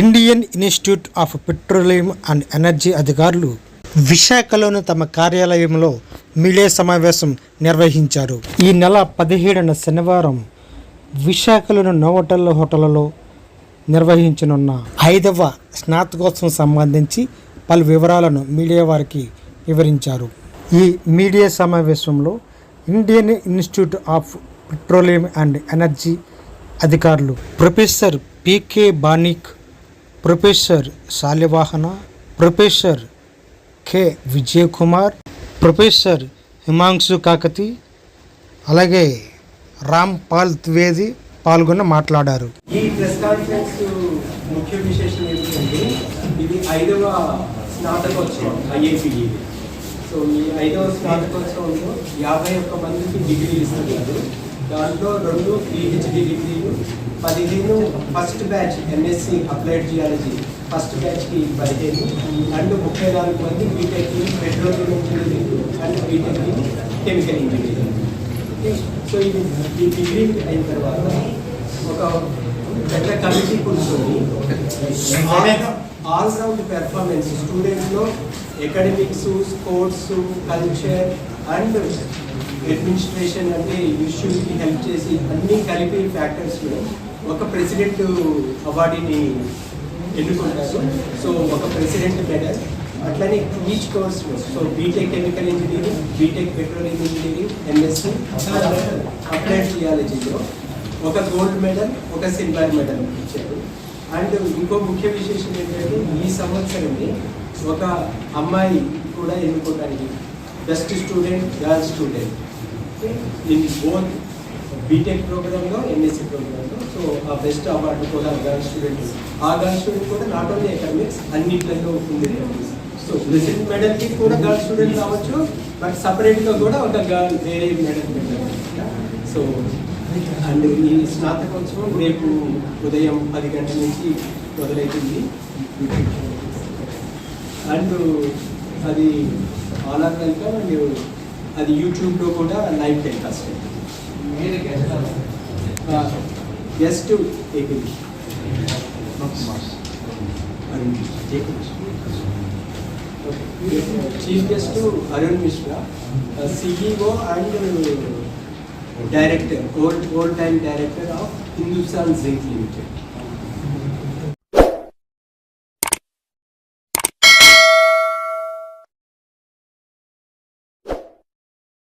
Indian Institute of Petroleum and Energy అధికారులు విశాఖలోని తమ కార్యాలయంలో మీడియా సమావేశం నిర్వహించారు. ఈ నెల పదిహేడున శనివారం విశాఖలోని నోవటల్ హోటల్లో నిర్వహించనున్న ఐదవ స్నాతకోత్సవం సంబంధించి పలు వివరాలను మీడియా వారికి వివరించారు. ఈ మీడియా సమావేశంలో Indian Institute of Petroleum and Energy అధికారులు professor PK Banik professor Shalivahana professor K. Vijayakumar professor Himanshu Kakati అలాగే రామ్ పాల్ ద్వివేది పాల్గొని మాట్లాడారు. ఈ ప్రెస్ కాన్ఫరెన్స్ ముఖ్య విశేషం ఏంటంటే ఇది ఐదవ స్నాతకోత్సవం ఐఏపీఈ సో ఈ ఐదవ స్నాతకోత్సవంలో యాభై ఒక్క మందికి డిగ్రీలు ఇస్తున్నారు. దాంట్లో రెండు పిహెచ్డి డిగ్రీలు పదిహేను first batch MSc applied geology first బ్యాచ్కి పదిహేను అండ్ ముప్పై నాలుగు మంది BTech petroleum engineering and BTech chemical engineering. So ఇది ఈ డిగ్రీ అయిన తర్వాత ఒక పెద్ద కమిటీ కూర్చొని all round performance స్టూడెంట్స్లో academics sports culture and administration అంటే ఇష్యూస్కి హెల్ప్ చేసి అన్ని కలిపి ఫ్యాక్టర్స్లో ఒక ప్రెసిడెంట్ అవార్డుని ఎన్నుకుంటారు. సో ఒక ప్రెసిడెంట్ మెడల్ అట్లనే ఈచ్ కోర్స్లో so B Tech chemical engineering B Tech petroleum engineering M Sc applied జియాలజీలో ఒక గోల్డ్ మెడల్ ఒక సిల్వర్ మెడల్ ఇచ్చారు. అండ్ ఇంకో ముఖ్య విశేషం ఏంటంటే ఈ సంవత్సరమే ఒక అమ్మాయి కూడా ఎన్నుకోవడానికి best student girl student in both BTech ప్రోగ్రాంలో ఎంఎస్సి ప్రోగ్రాంలో సో ఆ బెస్ట్ అవార్డు కూడా గర్ల్ స్టూడెంట్ ఆ గర్ల్ స్టూడెంట్ కూడా నాట్ ఓన్లీ ఎకనామిక్స్ అన్నింటిలో ఉంది సో ప్రెసిడెంట్ మెడల్కి కూడా గర్ల్ స్టూడెంట్ కావచ్చు బట్ సపరేట్గా కూడా ఒక గర్ల్ వేరే మెడల్ పెట్టారు. సో అండ్ ఈ స్నాతకోత్సవం రేపు ఉదయం పది గంటల నుంచి మొదలవుతుంది. అండ్ అది ఆల్ ఆర్ వెల్కమ్ అండ్ అది యూట్యూబ్లో కూడా live telecast guest AP chief guest Arun Mishra CEO and director old old time director of Hindustan zinc limited